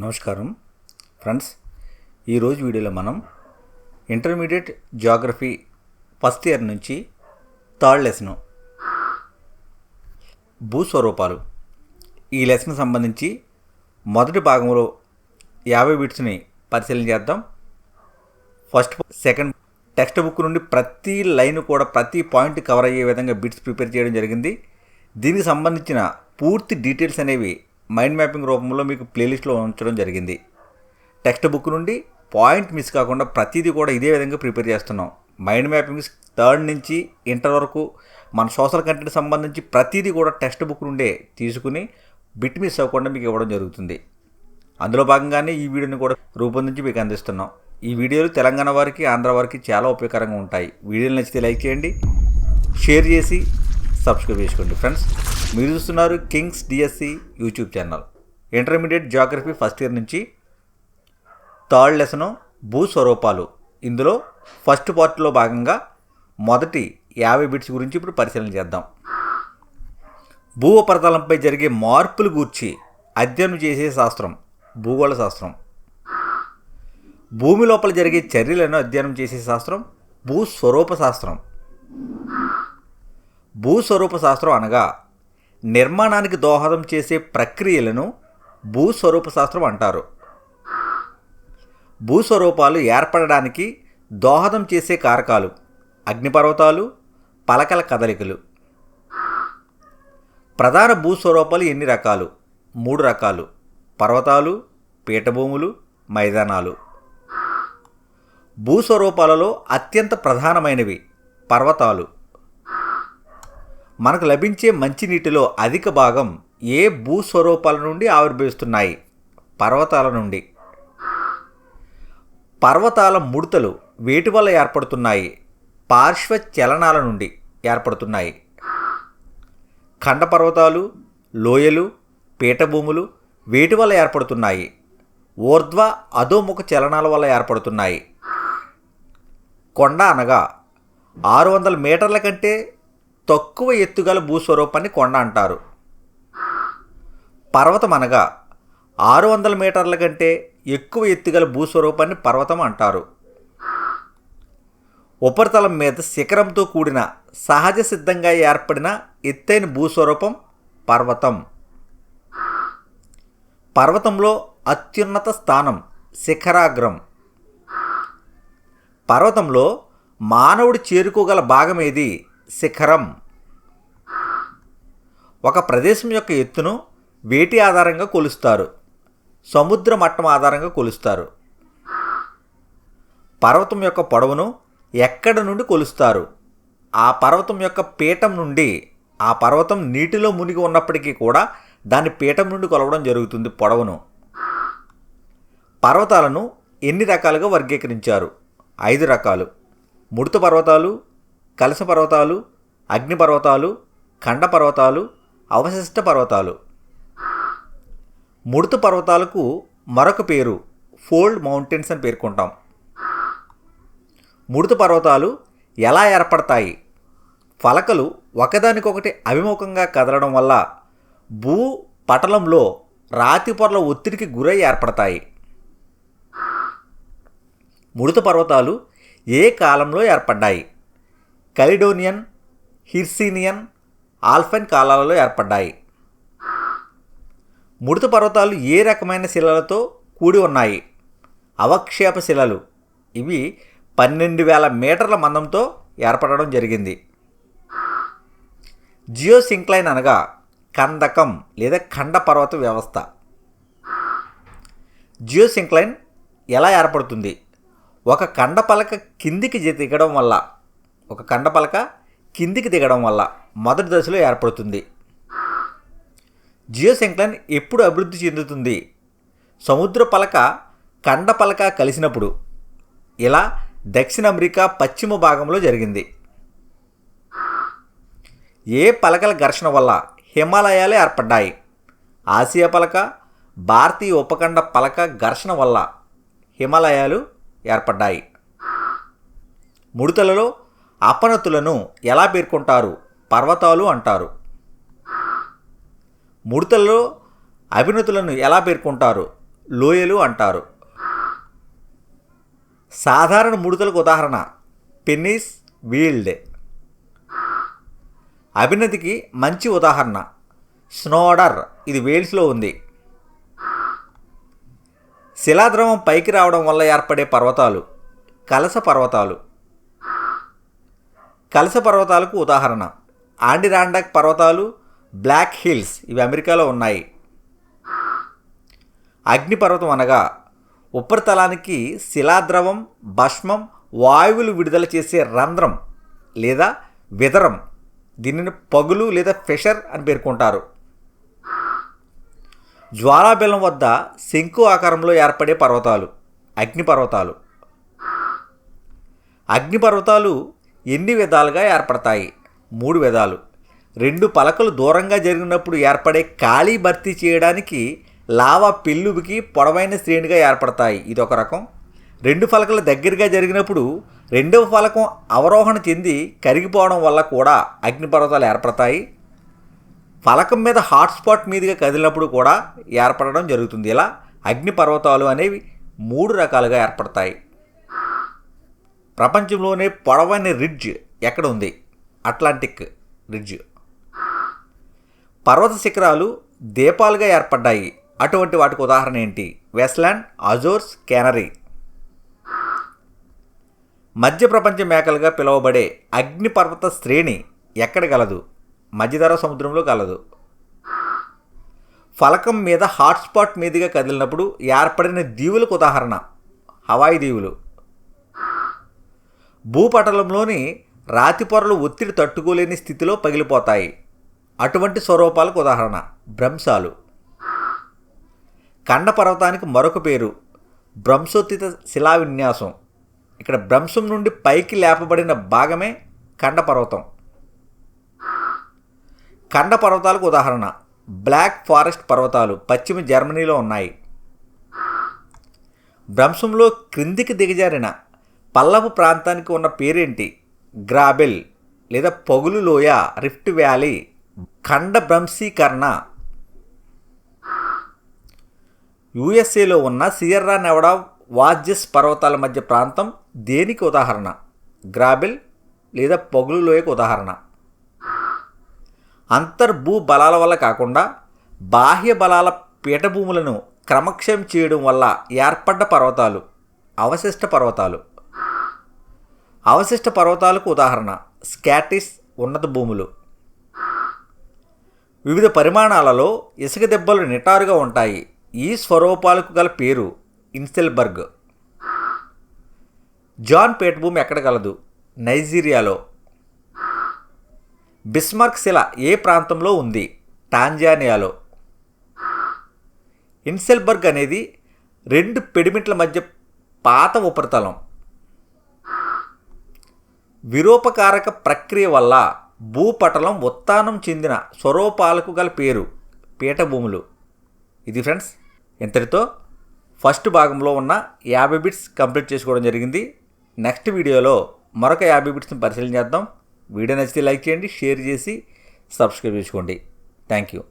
నమస్కారం. ఫ్రెండ్స్ ఈరోజు వీడియోలో మనం ఇంటర్మీడియట్ జాగ్రఫీ ఫస్ట్ ఇయర్ నుంచి థర్డ్ లెసను భూస్వరూపాలు ఈ లెసన్ సంబంధించి మొదటి భాగంలో యాభై బిట్స్ని పరిశీలన చేద్దాం. ఫస్ట్ సెకండ్ టెక్స్ట్ బుక్ నుండి ప్రతి లైన్ కూడా ప్రతి పాయింట్ కవర్ అయ్యే విధంగా బిట్స్ ప్రిపేర్ చేయడం జరిగింది. దీనికి సంబంధించిన పూర్తి డీటెయిల్స్ అనేవి మైండ్ మ్యాపింగ్ రూపంలో మీకు ప్లేలిస్ట్లో ఉంచడం జరిగింది. టెక్స్ట్ బుక్ నుండి పాయింట్ మిస్ కాకుండా ప్రతిదీ కూడా ఇదే విధంగా ప్రిపేర్ చేస్తున్నాం. మైండ్ మ్యాపింగ్ థర్డ్ నుంచి ఇంటర్ వరకు మన సోషల్ కంటెంట్ సంబంధించి ప్రతిదీ కూడా టెక్స్ట్ బుక్ నుండే తీసుకుని బిట్ మిస్ అవ్వకుండా మీకు ఇవ్వడం జరుగుతుంది. అందులో భాగంగానే ఈ వీడియోని కూడా రూపొందించి మీకు అందిస్తున్నాం. ఈ వీడియోలు తెలంగాణ వారికి ఆంధ్ర వారికి చాలా ఉపయోగకరంగా ఉంటాయి. వీడియోలు నచ్చితే లైక్ చేయండి షేర్ చేసి సబ్స్క్రైబ్ చేసుకోండి ఫ్రెండ్స్. మీరు చూస్తున్నారు kings DSC YouTube channel. Intermediate geography first year నుంచి థర్డ్ లెసను భూస్వరూపాలు ఇందులో ఫస్ట్ పార్ట్లో భాగంగా మొదటి యాభై బిట్స్ గురించి ఇప్పుడు పరిశీలన చేద్దాం. భూ ఉపరితలంపై జరిగే మార్పులు గూర్చి అధ్యయనం చేసే శాస్త్రం భూగోళ శాస్త్రం. భూమి లోపల జరిగే చర్యలను అధ్యయనం చేసే శాస్త్రం భూస్వరూప శాస్త్రం. భూస్వరూప శాస్త్రం అనగా నిర్మాణానికి దోహదం చేసే ప్రక్రియలను భూస్వరూప శాస్త్రం అంటారు. భూస్వరూపాలు ఏర్పడడానికి దోహదం చేసే కారకాలు అగ్నిపర్వతాలు పలకల కదలికలు. ప్రధాన భూస్వరూపాలు ఎన్ని రకాలు? మూడు రకాలు. పర్వతాలు పీఠభూములు మైదానాలు. భూస్వరూపాలలో అత్యంత ప్రధానమైనవి పర్వతాలు. మనకు లభించే మంచినీటిలో అధిక భాగం ఏ భూస్వరూపాల నుండి ఆవిర్భవిస్తున్నాయి? పర్వతాల నుండి. పర్వతాల ముడతలు వేటి వల్ల ఏర్పడుతున్నాయి? పార్శ్వ చలనాల నుండి ఏర్పడుతున్నాయి. ఖండ పర్వతాలు లోయలు పీఠభూములు వేటి వల్ల ఏర్పడుతున్నాయి? ఊర్ధ్వ అధోముఖ చలనాల వల్ల ఏర్పడుతున్నాయి. కొండ అనగా ఆరు వందల మీటర్ల కంటే తక్కువ ఎత్తుగల భూస్వరూపాన్ని కొండ అంటారు. పర్వతం అనగా ఆరు వందల మీటర్ల కంటే ఎక్కువ ఎత్తుగల భూస్వరూపాన్ని పర్వతం అంటారు. ఉపరితలం మీద శిఖరంతో కూడిన సహజ సిద్ధంగా ఏర్పడిన ఎత్తైన భూస్వరూపం పర్వతం. పర్వతంలో అత్యున్నత స్థానం శిఖరాగ్రం. పర్వతంలో మానవుడు చేరుకోగల భాగం ఏది శిఖరం. ఒక ప్రదేశం యొక్క ఎత్తును వేటి ఆధారంగా కొలుస్తారు. సముద్ర మట్టం ఆధారంగా కొలుస్తారు. పర్వతం యొక్క పొడవును ఎక్కడ నుండి కొలుస్తారు? ఆ పర్వతం యొక్క పీఠం నుండి ఆ పర్వతం నీటిలో మునిగి ఉన్నప్పటికీ కూడా దాని పీఠం నుండి కొలవడం జరుగుతుంది పొడవును. పర్వతాలను ఎన్ని రకాలుగా వర్గీకరించారు? ఐదు రకాలు. ముడత పర్వతాలు కలస పర్వతాలు అగ్నిపర్వతాలు ఖండపర్వతాలు ఖండ పర్వతాలు అవశిష్ట పర్వతాలు. ముడుత పర్వతాలకు మరొక పేరు ఫోల్డ్ మౌంటైన్స్ అని పేర్కొంటాం. ముడుత పర్వతాలు ఎలా ఏర్పడతాయి? ఫలకలు ఒకదానికొకటి అభిముఖంగా కదలడం వల్ల భూ పటలంలో రాతి పొరల ఒత్తిడికి గురై ఏర్పడతాయి. ముడుత పర్వతాలు ఏ కాలంలో ఏర్పడ్డాయి? కలిడోనియన్ హిర్సీనియన్ ఆల్ఫైన్ కాలాలలో ఏర్పడ్డాయి. ముడత పర్వతాలు ఏ రకమైన శిలలతో కూడి ఉన్నాయి? అవక్షేప శిలలు. ఇవి పన్నెండు వేల మీటర్ల మందంతో ఏర్పడడం జరిగింది. జియోసింక్లైన్ అనగా కందకం లేదా ఖండ పర్వత వ్యవస్థ. జియోసింక్లైన్ ఎలా ఏర్పడుతుంది? ఒక కండపలక కిందికి దిగడం వల్ల ఒక కండపలక కిందికి దిగడం వల్ల మొదటి దశలో ఏర్పడుతుంది. జియోసెంక్లైన్ ఎప్పుడు అభివృద్ధి చెందుతుంది? సముద్ర పలక కండ పలక కలిసినప్పుడు ఇలా దక్షిణ అమెరికా పశ్చిమ భాగంలో జరిగింది. ఏ పలకల ఘర్షణ వల్ల హిమాలయాలు ఏర్పడ్డాయి? ఆసియా పలక భారతీయ ఉపఖండ పలక ఘర్షణ వల్ల హిమాలయాలు ఏర్పడ్డాయి. ముడతలలో అపనతులను ఎలా పేర్కొంటారు? పర్వతాలు అంటారు. ముడతల్లో అభినతులను ఎలా పేర్కొంటారు? లోయలు అంటారు. సాధారణ ముడతలకు ఉదాహరణ పెన్నిస్ వీల్డ్. అభినతికి మంచి ఉదాహరణ స్నోడర్ ఇది వేల్స్లో ఉంది. శిలాద్రవం పైకి రావడం వల్ల ఏర్పడే పర్వతాలు కలస పర్వతాలు. కలస పర్వతాలకు ఉదాహరణ. ఆండిరాండక్ పర్వతాలు బ్లాక్ హిల్స్ ఇవి అమెరికాలో ఉన్నాయి. అగ్నిపర్వతం అనగా ఉపరితలానికి శిలాద్రవం భస్మం వాయువులు విడుదల చేసే రంధ్రం లేదా విదరం. దీనిని పగులు లేదా ఫెషర్ అని పేర్కొంటారు. జ్వాలాబెల్లం వద్ద శంకు ఆకారంలో ఏర్పడే పర్వతాలు అగ్నిపర్వతాలు. అగ్నిపర్వతాలు ఎన్ని విధాలుగా ఏర్పడతాయి? మూడు విధాలు. రెండు పలకలు దూరంగా జరిగినప్పుడు ఏర్పడే ఖాళీ భర్తీ చేయడానికి లావా పెళ్ళుబికి పొడవైన శ్రేణిగా ఏర్పడతాయి. ఇది ఒక రకం. రెండు ఫలకలు దగ్గరగా జరిగినప్పుడు రెండవ ఫలకం అవరోహణ చెంది కరిగిపోవడం వల్ల కూడా అగ్నిపర్వతాలు ఏర్పడతాయి. ఫలకం మీద హాట్స్పాట్ మీదుగా కదిలినప్పుడు కూడా ఏర్పడడం జరుగుతుంది. ఇలా అగ్నిపర్వతాలు అనేవి మూడు రకాలుగా ఏర్పడతాయి. ప్రపంచంలోనే పొడవైన రిడ్జ్ ఎక్కడ ఉంది? Atlantic ridge. పర్వత శిఖరాలు దీపాలుగా ఏర్పడ్డాయి. అటువంటి వాటికి ఉదాహరణ ఏంటి? వెస్లాండ్ అజోర్స్ కెనరీ. మధ్య ప్రపంచ మేకలుగా పిలువబడే అగ్నిపర్వత శ్రేణి ఎక్కడ గలదు? మధ్యధర సముద్రంలో కలదు ఫలకం మీద హాట్స్పాట్ మీదుగా కదిలినప్పుడు ఏర్పడిన దీవులకు ఉదాహరణ. హవాయి దీవులు. భూపటలంలోని రాతి పొరలు ఒత్తిడి తట్టుకోలేని స్థితిలో పగిలిపోతాయి. అటువంటి స్వరూపాలకు ఉదాహరణ భ్రంశాలు. కండ పర్వతానికి మరొక పేరు భ్రంశోత్తిత శిలా విన్యాసం ఇక్కడ భ్రంశం నుండి పైకి లేపబడిన భాగమే కండ పర్వతం కండ పర్వతాలకు ఉదాహరణ బ్లాక్ ఫారెస్ట్ పర్వతాలు పశ్చిమ జర్మనీలో ఉన్నాయి. భ్రంశంలో క్రిందికి దిగజారిన పల్లపు ప్రాంతానికి ఉన్న పేరేంటి? గ్రాబెల్ లేదా పగులు లోయ రిఫ్ట్ వ్యాలీ ఖండ భ్రంశీకరణ. యుఎస్ఏలో ఉన్న సియర్రా నెవడా వాజ్జెస్ పర్వతాల మధ్య ప్రాంతం దేనికి ఉదాహరణ? గ్రాబెల్ లేదా పగులు లోయకు ఉదాహరణ? అంతర్భూ బలాల వల్ల కాకుండా బాహ్య బలాల పీఠభూములను క్రమక్షయం చేయడం వల్ల ఏర్పడ్డ పర్వతాలు అవశిష్ట పర్వతాలు. అవశిష్ట పర్వతాలకు ఉదాహరణ స్కాటిస్ ఉన్నత భూములు. వివిధ పరిమాణాలలో ఇసుక దెబ్బలు నిటారుగా ఉంటాయి. ఈ స్వరూపాలకు గల పేరు ఇన్సెల్బర్గ్ జాన్ పేట్ భూమి ఎక్కడ కలదు నైజీరియాలో. బిస్మార్క్ శిల ఏ ప్రాంతంలో ఉంది? టాంజానియాలో. ఇన్సెల్బర్గ్ అనేది రెండు పిడిమిట్ల మధ్య పాత ఉపరితలం. విరూపకారక ప్రక్రియ వల్ల భూపటలం ఉత్తానం చెందిన స్వరూపాలకు గల పేరు పీఠభూములు. ఇది ఫ్రెండ్స్ ఇంతటితో ఫస్ట్ భాగంలో ఉన్న యాభై బిట్స్ కంప్లీట్ చేసుకోవడం జరిగింది. నెక్స్ట్ వీడియోలో మరొక యాభై బిట్స్ని పరిశీలన చేద్దాం. వీడియో నచ్చితే లైక్ చేయండి షేర్ చేసి సబ్స్క్రైబ్ చేసుకోండి. Thank you.